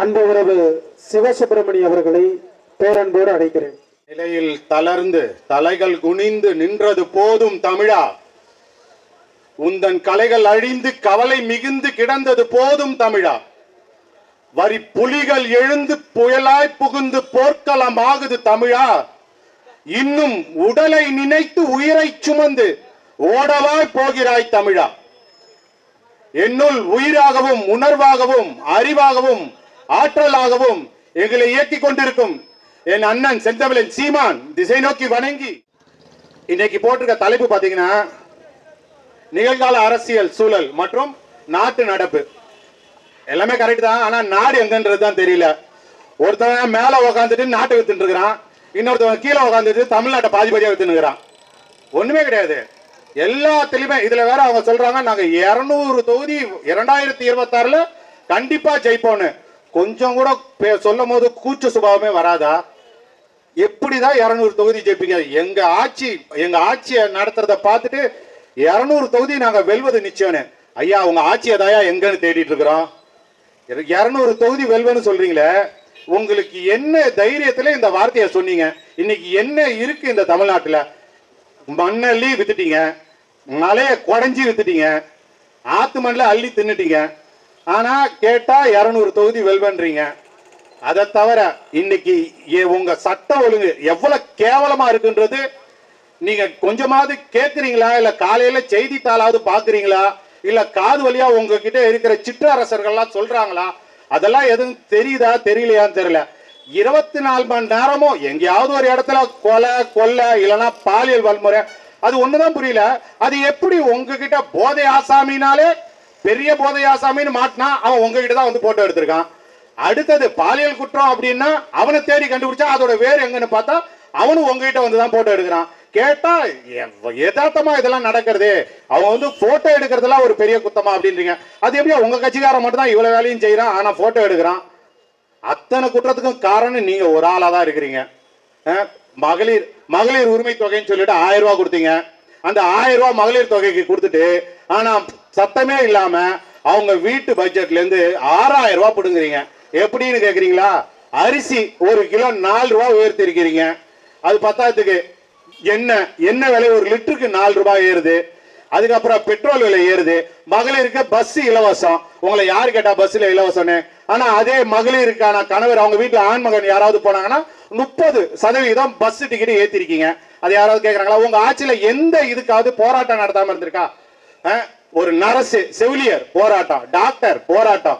அந்த உறவு சிவசுப்பிரமணி அவர்களை பேரன்போடு அழைக்கிறேன். நிலையில் தளர்ந்து தலைகள் குனிந்து நின்றது போதும் தமிழா. உந்தன் கலைகள் அழிந்து கவலை மிகுந்து கிடந்தது போதும் தமிழா. வரி புலிகள் எழுந்து புயலாய் புகுந்து போர்க்களம் ஆகுது தமிழா. இன்னும் உடலை நினைத்து உயிரை சுமந்து ஓடவாய் போகிறாய் தமிழா. என்னுள் உயிராகவும் உணர்வாகவும் அறிவாகவும் ஆற்றலாகவும் எங்களை இயக்கி கொண்டிருக்கும் என் அண்ணன் செந்தமிழன் சீமான் திசை நோக்கி வணங்கி. இன்னைக்கு போட்டிருக்க தலைப்பு பாத்தீங்கன்னா நிகழ்கால அரசியல் சூழல் மற்றும் நாட்டு நடப்பு. எல்லாமே கரெக்ட் தான் ஆனா நாடு எங்கன்றது தான் தெரியல. ஒருத்தவன் மேல உக்காந்துட்டு நாட்டை வித்துட்டு இருக்கிறான் இன்னொருத்தவன் கீழே உக்காந்துட்டு தமிழ்நாட்டை பாதி பாதியா இருக்கிறான். ஒண்ணுமே கிடையாது. எல்லாத்துலேயுமே இதுல வேற அவங்க சொல்றாங்க நாங்க இருநூறு தொகுதி இரண்டாயிரத்தி இருபத்தி ஆறுல கண்டிப்பா கொஞ்சம் கூட பே- சொல்லும் போது கூச்ச சுபாவமே வராதா? எப்படிதான் இருநூறு தொகுதி ஜெயிப்பீங்க? எங்க ஆட்சி எங்க ஆட்சியை நடத்துறத பார்த்துட்டு இருநூறு தொகுதி நாங்க வெல்வது நிச்சயம்னு. ஐயா உங்க ஆட்சியை தாயா எங்கன்னு தேடிட்டு இருக்கிறோம். இருநூறு தொகுதி வெல்வன்னு சொல்றீங்களே உங்களுக்கு என்ன தைரியத்துல இந்த வார்த்தையை சொன்னீங்க? இன்னைக்கு என்ன இருக்கு இந்த தமிழ்நாட்டுல? மண்ணள்ளி வித்துட்டீங்க மலையை குடஞ்சி வித்துட்டீங்க ஆத்து மண்ணில் அள்ளி தின்னுட்டீங்க. ஆனா கேட்டா இருநூறு தொகுதி வெல் பண்றீங்க. அதை தவிர இன்னைக்கு உங்க சட்ட ஒழுங்கு எவ்வளவு கேவலமா இருக்குன்றது நீங்க கொஞ்சமாவது கேட்குறீங்களா இல்ல காலையில செய்தித்தாளாவது பாக்குறீங்களா? இல்ல காது வழியா உங்ககிட்ட இருக்கிற சிற்றரசர்கள்லாம் சொல்றாங்களா? அதெல்லாம் எதுவும் தெரியுதா தெரியலையான்னு தெரியல. இருபத்தி நாலு மணி நேரமும் எங்கேயாவது ஒரு இடத்துல கொலை கொள்ளை இல்லைன்னா பாலியல் வன்முறை அது ஒண்ணுதான் புரியல. அது எப்படி உங்ககிட்ட போதை ஆசாமினாலே பெரிய போதையாசாமின்னு மாட்டினா அவன் உங்ககிட்ட தான் வந்து போட்டோ எடுத்திருக்கான். அடுத்தது பாலியல் குற்றம் அப்படின்னா அவனை தேடி கண்டுபிடிச்சா அதோட வேர் எங்கன்னு பார்த்தா அவனும் உங்ககிட்ட வந்து தான் போட்டோ எடுக்கிறான். கேட்டா எவ்- யதார்த்தமா இதெல்லாம் நடக்கிறது? அவன் வந்து போட்டோ எடுக்கிறதுலாம் ஒரு பெரிய குத்தமா அப்படின்றீங்க. அது எப்படியா உங்க கட்சிக்காரன் மட்டும் தான் இவ்வளவு வேலையும் செய்யறான் ஆனா போட்டோ எடுக்கிறான். அத்தனை குற்றத்துக்கும் காரணம் நீங்க ஒரு ஆளா தான் இருக்கிறீங்க. மகளிர் மகளிர் உரிமை தொகைன்னு சொல்லிட்டு ஆயிரம் ரூபாய் கொடுத்தீங்க. அந்த ஆயிரம் ரூபாய் மகளிர் தொகைக்கு கொடுத்துட்டு ஆனா சத்தமே இல்லாம அவங்க வீட்டு பட்ஜெட்ல இருந்து ஆறாயிரம் ரூபாய் பிடுங்குறீங்க. எப்படின்னு கேக்குறீங்களா? அரிசி ஒரு கிலோ நாலு ரூபாய் உயர்த்தி இருக்கிறீங்க அது பத்தாததுக்கு என்ன என்ன விலை? ஒரு லிட்டருக்கு நாலு ரூபாய் ஏறுது. அதுக்கப்புறம் பெட்ரோல் விலை ஏறுது. மகளிருக்கு பஸ் இலவசம். உங்களை யாரு கேட்டா பஸ்ல இலவசம்னு? ஆனா அதே மகளிருக்கான கணவர் அவங்க வீட்டுல ஆண் மகன் யாராவது போனாங்கன்னா முப்பது சதவீதம் பஸ் டிக்கெட் ஏத்திருக்கீங்க. அது யாராவது கேட்கறாங்களா உங்க ஆட்சியில எந்த இதுக்காவது போராட்டம் நடத்தாம இருந்திருக்கா? ஒரு நரசு செவிலியர் போராட்டம் டாக்டர் போராட்டம்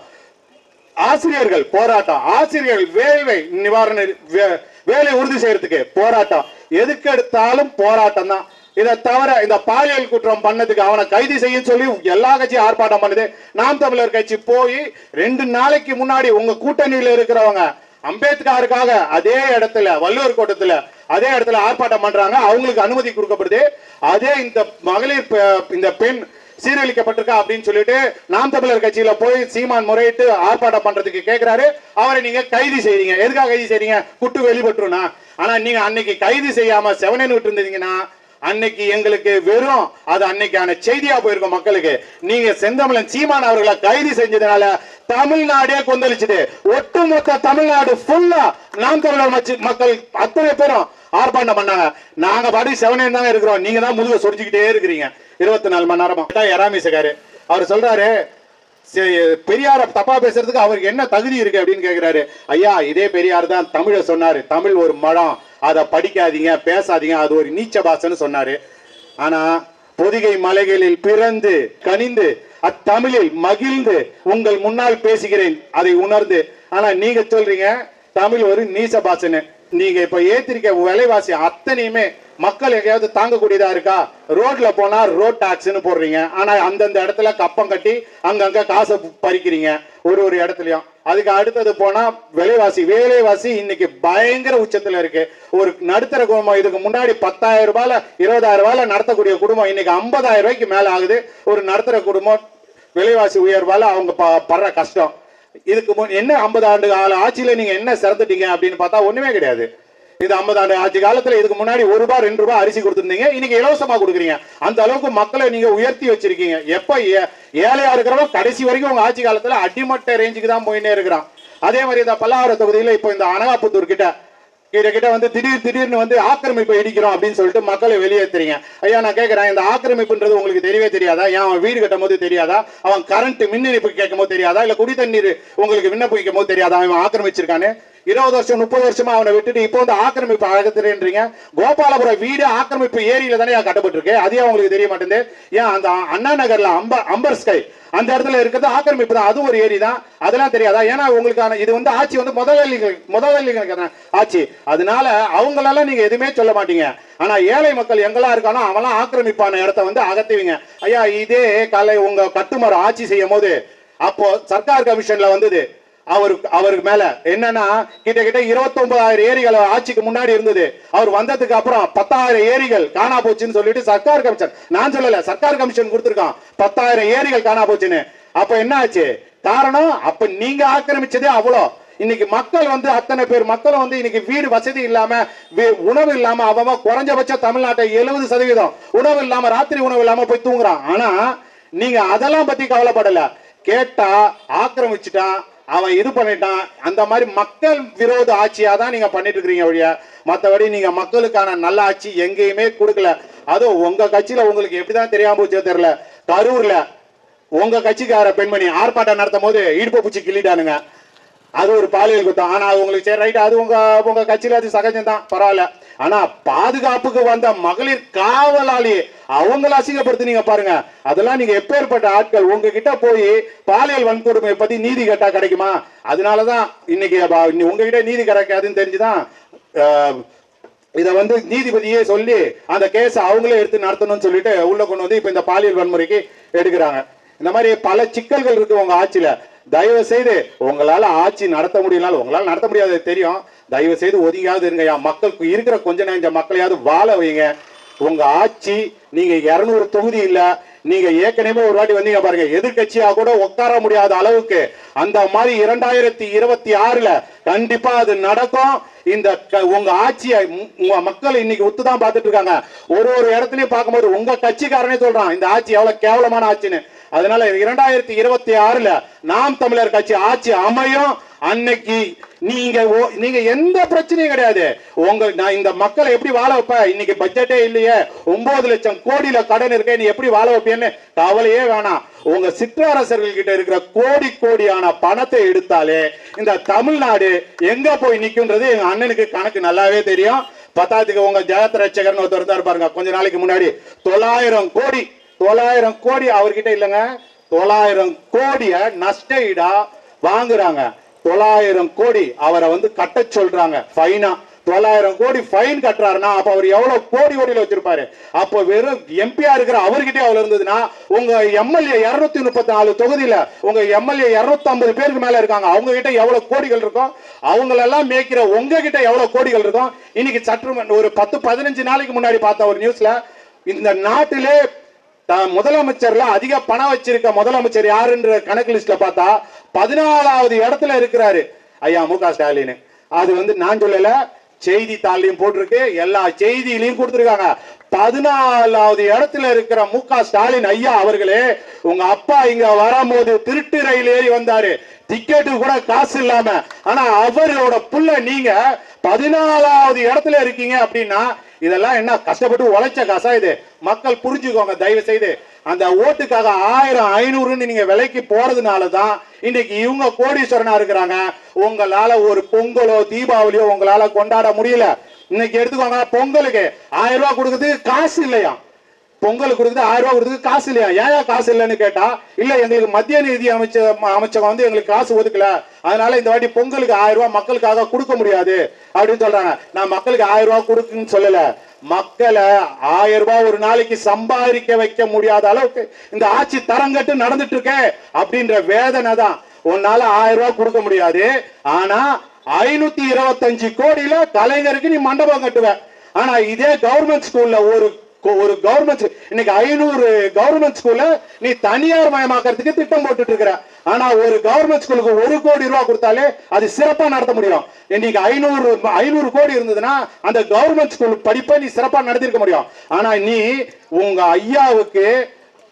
ஆசிரியர்கள் போராட்டம் ஆசிரியர்கள் வேலை நிவாரண வே- வேலை உறுதி செய்யறதுக்கு போராட்டம். எதுக்கு எடுத்தாலும் போராட்டம் தான். இதை தவிர இந்த பாலியல் குற்றம் பண்ணதுக்கு அவனை கைது செய்ய சொல்லி எல்லா கட்சியும் ஆர்ப்பாட்டம் பண்ணுது. நாம் தமிழர் கட்சி போய் ரெண்டு நாளைக்கு முன்னாடி உங்க கூட்டணியில் இருக்கிறவங்க அம்பேத்கருக்காக அதே இடத்துல வள்ளுவர் கோட்டத்துல அதே இடத்துல ஆர்ப்பாட்டம் பண்றாங்க. அவங்களுக்கு அனுமதி கொடுக்கப்படுது. அதே இந்த மகளிர் பெ- இந்த பெண் சீரழிக்கப்பட்டிருக்கா அப்படின்னு சொல்லிட்டு நாம் தமிழர் கட்சியில போய் சீமான் முறையிட்டு ஆர்ப்பாட்டம் பண்றதுக்கு கேட்கிறாரு அவரை நீங்க கைது செய்றீங்க. எதுக்காக கைது செய்றீங்க? குட்டு வெளிப்பட்டுருனா ஆனா நீங்க அன்னைக்கு கைது செய்யாம செவனேன்னு விட்டு இருந்தீங்கன்னா அன்னைக்கு எங்களுக்கு வெறும் அது அன்னைக்கான செய்தியா போயிருக்கும் மக்களுக்கு. நீங்க செந்தமிழன் சீமான் அவர்களை கைது செஞ்சதுனால தமிழ்நாடே கொந்தளிச்சுட்டு ஒட்டுமொத்த தமிழ்நாடு ஃபுல்லா நாம் தமிழர் மக்கள் அத்தனை பேரும் ஆர்ப்பாட்டம் பண்ணாங்க. நாங்க பாடி செவனே தாங்க இருக்கிறோம். நீங்க தான் முதுக சொரிஞ்சுக்கிட்டே இருக்கிறீங்க. இருபத்தி நாலு மணி நேரமா. எராமிசகாரு அவர் சொல்றாரு பெரியார தப்பா பேசுறதுக்கு அவருக்கு என்ன தகுதி இருக்கு அப்படின்னு கேக்குறாரு. ஐயா இதே பெரியார் தான் தமிழ சொன்னாரு. தமிழ் ஒரு மடம். அதை படிக்காதீங்க பேசாதீங்க. அது ஒரு நீச்ச பாசன்னு சொன்னாரு. ஆனா பொதிகை மலைகளில் பிறந்து கனிந்து அத்தமிழில் மகிழ்ந்து உங்கள் முன்னால் பேசுகிறேன். அதை உணர்ந்து. ஆனா நீங்க சொல்றீங்க தமிழ் ஒரு நீச்ச பாசன்னு. நீங்க இப்ப ஏத்திருக்க விலைவாசி அத்தனையுமே மக்கள் எங்கேயாவது தாங்கக்கூடியதா இருக்கா? ரோட்ல போனா ரோட் டாக்ஸ்னு போடுறீங்க. ஆனா அந்தந்த இடத்துல கப்பம் கட்டி அங்கங்க காசை பறிக்கிறீங்க. ஒரு ஒரு இடத்துலயும். அதுக்கு அடுத்தது போனா விலைவாசி. வேலைவாசி இன்னைக்கு பயங்கர உச்சத்துல இருக்கு. ஒரு நடுத்தர குடும்பம் இதுக்கு முன்னாடி பத்தாயிரம் ரூபாயில இருபதாயிரம் ரூபாயில நடத்தக்கூடிய குடும்பம் இன்னைக்கு ஐம்பதாயிரம் ரூபாய்க்கு மேல ஆகுது. ஒரு நடுத்தர குடும்பம் விலைவாசி உயர்வால அவங்க படுற கஷ்டம். இதுக்கு முன் என்ன ஐம்பது ஆண்டு கால ஆட்சியில நீங்க என்ன சிறந்துட்டீங்க அப்படின்னு பார்த்தா ஒண்ணுமே கிடையாது. இது ஐம்பது ஆண்டு ஆட்சி காலத்துல இதுக்கு முன்னாடி ஒரு ரூபாய் ரெண்டு ரூபாய் அரிசி கொடுத்திருந்தீங்க. இன்னைக்கு இலவசமா கொடுக்குறீங்க. அந்த அளவுக்கு மக்களை நீங்க உயர்த்தி வச்சிருக்கீங்க. எப்ப ஏ- ஏழையா இருக்கிறவங்க கடைசி வரைக்கும் உங்க ஆட்சி காலத்துல அடிமட்ட ரேஞ்சுக்கு தான் போயின்னே இருக்கிறான். அதே மாதிரி இந்த பல்லாவர தொகுதியில இப்போ இந்த அனகாபுத்தூர் கிட்ட கிட்ட வந்து திடீர் திடீர்னு வந்து ஆக்கிரமிப்பு இடிக்கிறோம் அப்படின்னு சொல்லிட்டு மக்களை வெளியேற்றுறீங்க ஐயா நான் கேட்கறேன் இந்த ஆக்கிரமிப்புன்றது உங்களுக்கு தெரியவே தெரியாதா? ஏன் அவன் வீடு கட்டும் போது தெரியாதா? அவன் கரண்ட் மின் இணைப்பு கேட்கும் போது தெரியாதா? இல்ல குடி தண்ணீர் உங்களுக்கு விண்ணப்பிக்கும் போது தெரியாதா? அவன் ஆக்கிரமிச்சிருக்கான்னு? இருபது வருஷம் முப்பது வருஷமா அவனை விட்டுட்டு இப்போ வந்து ஆக்கிரமிப்பு அழகத்துறீங்க கோபாலபுரம் வீடு ஆக்கிரமிப்பு ஏரியில தானே கட்டப்பட்டிருக்கு. அதே அவங்களுக்கு தெரிய மாட்டேங்குது. ஏன் அந்த அண்ணா நகர்ல அம்ப அம்பர் ஸ்கை அந்த இடத்துல இருக்கிறது ஆக்கிரமிப்பு தான். அது ஒரு ஏரி தான். அதெல்லாம் தெரியாதா? ஏன்னா உங்களுக்கான இது வந்து ஆட்சி வந்து முதலாளிகள் முதலாளிகளுக்கு ஆட்சி. அதனால அவங்களால நீங்க எதுவுமே சொல்ல மாட்டீங்க. ஆனா ஏழை மக்கள் எங்கெல்லாம் இருக்கானோ அவெல்லாம் ஆக்கிரமிப்பான இடத்த வந்து அகத்துவீங்க ஐயா இதே கலை உங்க கட்டுமரம் ஆட்சி செய்யும் போது அப்போ சர்க்கார் கமிஷன்ல வந்தது. அவருக்கு அவருக்கு மேல. என்னன்னா கிட்ட கிட்ட இருபத்தொன்பதாயிரம் ஏரிகள் ஆட்சிக்கு முன்னாடி இருந்தது. அவர் வந்ததுக்கு அப்புறம் பத்தாயிரம் ஏரிகள் காணா போச்சுன்னு சொல்லிட்டு சர்க்கார் கமிஷன் நான் சொல்லல சர்க்கார் கமிஷன் கொடுத்துருக்கான். பத்தாயிரம் ஏரிகள் காணா போச்சுன்னு. அப்ப என்ன ஆச்சு? காரணம் அப்ப நீங்க ஆக்கிரமிச்சதே அவ்வளோ. இன்னைக்கு மக்கள் வந்து அத்தனை பேர் மக்களும் வந்து இன்னைக்கு வீடு வசதி இல்லாம உணவு இல்லாம அவன் குறைஞ்சபட்சம் தமிழ்நாட்டை எழுபது சதவீதம். உணவு இல்லாம ராத்திரி உணவு இல்லாம போய் தூங்குறான். ஆனா நீங்க அதெல்லாம் பத்தி கவலைப்படல. கேட்டா ஆக்கிரமிச்சுட்டான். அவன் இது பண்ணிட்டான். அந்த மாதிரி மக்கள் விரோத ஆட்சியாக தான் நீங்கள் பண்ணிட்டு இருக்கிறீங்க ஒழிய மற்றபடி நீங்கள் மக்களுக்கான நல்ல ஆட்சி எங்கேயுமே கொடுக்கல. அதுவும் உங்கள் கட்சியில் உங்களுக்கு எப்படி தான் தெரியாமல் போச்சோ தெரில கரூரில் உங்கள் கட்சிக்கார பெண்மணி ஆர்ப்பாட்டம் நடத்தும் போது இடுப்பு பூச்சி கிள்ளிட்டானுங்க. அது ஒரு பாலியல் குத்தம். ஆனால் அது உங்களுக்கு சரி ரைட் அது உங்கள் உங்கள் கட்சியில் அது சகஜம் தான் பரவாயில்ல. ஆனா பாதுகாப்புக்கு வந்த மகளிர் காவலாளி அவங்கள அசிங்கப்படுத்தினீங்க பாருங்க. அதெல்லாம் நீங்க எப்பேற்பட்ட ஆட்கள்? உங்ககிட்ட போய் பாலியல் வன்கொடுமை பத்தி நீதி கேட்டா கிடைக்குமா? அதனாலதான் இன்னைக்கு உங்ககிட்ட நீதி கிடைக்காதுன்னு தெரிஞ்சுதான் இதை வந்து நீதிபதியே சொல்லி அந்த கேஸை அவங்களே எடுத்து நடத்தணும்னு சொல்லிட்டு உள்ள கொண்டு வந்து இப்ப இந்த பாலியல் வன்முறைக்கு எடுக்கிறாங்க. இந்த மாதிரி பல சிக்கல்கள் இருக்கு உங்க ஆட்சியில. தயவு செய்து உங்களால ஆட்சி நடத்த முடியலனாலும் உங்களால நடத்த முடியாது தெரியும். தயவு செய்து ஒதுங்கியாவது இருங்கய்யா மக்களுக்கு இருக்கிற கொஞ்ச நஞ்ச மக்களையாவது வாழ வைங்க. உங்க ஆட்சி நீங்க இருநூறு தொகுதி இல்ல. நீங்க ஏற்கனவே ஒரு வாட்டி வந்தீங்க பாருங்க. எதிர்க்கட்சியா கூட உட்கார முடியாத அளவுக்கு அந்த மாதிரி இரண்டாயிரத்தி இருபத்தி ஆறுல கண்டிப்பா அது நடக்கும். இந்த க- உங்க ஆட்சியை உங்க மக்கள் இன்னைக்கு ஒத்துதான் பார்த்துட்டு இருக்காங்க. ஒரு ஒரு இடத்துலயும் பார்க்கும்போது உங்க கட்சிக்காரனே சொல்றான் இந்த ஆட்சி எவ்வளவு கேவலமான ஆட்சின்னு. அதனால இரண்டாயிரத்தி இருபத்தி ஆறுல நாம் தமிழர் கட்சி ஆட்சி அமையும். அன்னைக்கு நீங்க ஓ- நீங்க எந்த பிரச்சனையும் கிடையாது. உங்க நான் இந்த மக்களை எப்படி வாழ வைப்ப? இன்னைக்கு பட்ஜெட்டே இல்லையே. ஒன்பது லட்சம் கோடியில கடன் இருக்கே நீ எப்படி வாழ வைப்பேன்னு கவலையே வேணாம். உங்க சிற்றரசர்கள் கிட்ட இருக்கிற கோடி கோடியான பணத்தை எடுத்தாலே இந்த தமிழ்நாடு எங்க போய் நிக்கும்ன்றது எங்க அண்ணனுக்கு கணக்கு நல்லாவே தெரியும். பத்தாத்துக்கு உங்க ஜெகத் ரட்சகர்னு ஒருத்தர் தான் பாருங்க கொஞ்ச நாளைக்கு முன்னாடி. தொள்ளாயிரம் கோடி தொள்ளாயிரம் கோடி அவர்கிட்ட இல்லைங்க. தொள்ளாயிரம் கோடிய நஷ்ட ஈடா வாங்குறாங்க. தொள்ளாயிரம் கோடி அவரை வந்து கட்ட சொல்றாங்க. ஃபைனா தொள்ளாயிரம் கோடி ஃபைன் கட்டுறாருன்னா அப்ப அவர் எவ்வளவு கோடி கோடியில வச்சிருப்பாரு? அப்போ வெறும் எம்பியா இருக்கிற அவர்கிட்டே அவ்வளவு இருந்ததுன்னா உங்க எம்எல்ஏ இருநூத்தி முப்பத்தி நாலு தொகுதியில உங்க எம்எல்ஏ இருநூத்தி ஐம்பது பேருக்கு மேல இருக்காங்க. அவங்க கிட்ட எவ்வளவு கோடிகள் இருக்கும் அவங்களெல்லாம் மேய்க்கிற உங்ககிட்ட எவ்வளவு கோடிகள் இருக்கும் இன்னைக்கு சற்று ஒரு பத்து பதினஞ்சு நாளைக்கு முன்னாடி பார்த்த ஒரு நியூஸ்ல இந்த நாட்டிலே முதலமைச்சர்ல அதிக பணம் வச்சிருக்க முதலமைச்சர் யாருன்ற கணக்கு லிஸ்ட்ல பார்த்தா பதினாலாவது இடத்துல இருக்கிறாரு. ஐயா மு க ஸ்டாலின். அது வந்து நான் சொல்லல செய்தித்தாள்லையும் போட்டிருக்கு எல்லா செய்தியிலையும் கொடுத்துருக்காங்க. பதினாலாவது இடத்துல இருக்கிற மு க ஸ்டாலின் ஐயா அவர்களே உங்க அப்பா இங்க வரும்போது திருட்டு ரயில் ஏறி வந்தாரு. டிக்கெட்டு கூட காசு இல்லாம. ஆனா அவரோட புள்ள நீங்க பதினாலாவது இடத்துல இருக்கீங்க அப்படின்னா இதெல்லாம் என்ன கஷ்டப்பட்டு உழைச்ச காசா இது? மக்கள் புரிஞ்சுக்கோங்க தயவு செய்து அந்த ஓட்டுக்காக ஆயிரம் ஐநூறுன்னு நீங்க விலைக்கு போறதுனால தான் இன்னைக்கு இவங்க கோடீஸ்வரனா இருக்கிறாங்க. உங்களால ஒரு பொங்கலோ தீபாவளியோ உங்களால கொண்டாட முடியல. இன்னைக்கு எடுத்துக்கோங்க பொங்கலுக்கு ஆயிரம் ரூபாய் கொடுக்கறதுக்கு காசு இல்லையா? பொங்கல் கொடுக்குறது ஆயிரம் ரூபாய் கொடுக்குறது காசு இல்லையா? ஏன் காசு இல்லைன்னு கேட்டா இல்ல எங்களுக்கு மத்திய நிதி அமைச்ச அமைச்சகம் வந்து எங்களுக்கு காசு ஒதுக்கல. அதனால இந்த வாட்டி பொங்கலுக்கு ஆயிரம் ரூபாய் மக்களுக்காக கொடுக்க முடியாது அப்படின்னு சொல்றாங்க. நான் மக்களுக்கு ஆயிரம் ரூபாய் கொடுக்குன்னு சொல்லல. மக்களை ஆயிரம் ரூபாய் ஒரு நாளைக்கு சம்பாதிக்க வைக்க முடியாத அளவுக்கு இந்த ஆட்சி தரங்கட்டு நடந்துட்டு இருக்க அப்படின்ற வேதனை தான். உன்னால ஆயிரம் ரூபாய் கொடுக்க முடியாது. ஆனா ஐநூத்தி இருபத்தஞ்சு கோடியில கலைஞருக்கு நீ மண்டபம் கட்டுவ. ஆனா இதே கவர்மெண்ட் ஸ்கூல்ல ஒரு ஒரு கவர்மெண்ட் இன்னைக்கு ஐநூறு கவர்மெண்ட் ஸ்கூல்ல நீ தனியார் மயமாக்கிறதுக்கு திட்டம் போட்டுட்டு இருக்கிற. ஆனா ஒரு கவர்மெண்ட் ஸ்கூலுக்கு ஒரு கோடி ரூபாய் கொடுத்தாலே அது சிறப்பா நடத்த முடியும். இன்னைக்கு ஐநூறு ஐநூறு கோடி இருந்ததுன்னா அந்த கவர்மெண்ட் ஸ்கூல் படிப்பை நீ சிறப்பா நடத்திருக்க முடியும். ஆனா நீ உங்க ஐயாவுக்கு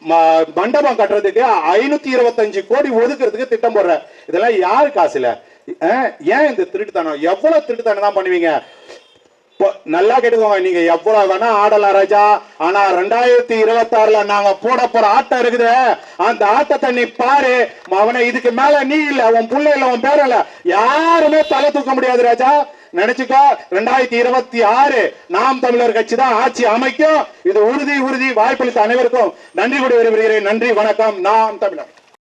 ம- மண்டபம் கட்டுறதுக்கு ஐநூத்தி இருபத்தஞ்சு கோடி ஒதுக்குறதுக்கு திட்டம் போடுற. இதெல்லாம் யாரு காசுல? ஏன் இந்த திருட்டுத்தனம்? எவ்வளவு திருட்டுத்தனம் தான் பண்ணுவீங்க? நல்லா கேட்டுக்கோங்க. நீங்க எவ்வளவு வேணா ஆடலாம் ராஜா. ஆனா ரெண்டாயிரத்தி இருபத்தி ஆறுல நாங்க போட போற ஆட்டம் இருக்குது. அந்த ஆட்டத்தை நீ பாரு. அவனை இதுக்கு மேல நீ இல்ல உன் புள்ள இல்ல உன் பேர் இல்ல. யாருமே தலை தூக்க முடியாது ராஜா. நினைச்சுக்கோ ரெண்டாயிரத்தி இருபத்தி ஆறு நாம் தமிழர் கட்சி தான் ஆட்சி அமைக்கும். இது உறுதி உறுதி வாய்ப்பளித்த அனைவருக்கும் நன்றி கூடி விரும்புகிறேன் நன்றி வணக்கம். நாம் தமிழர்.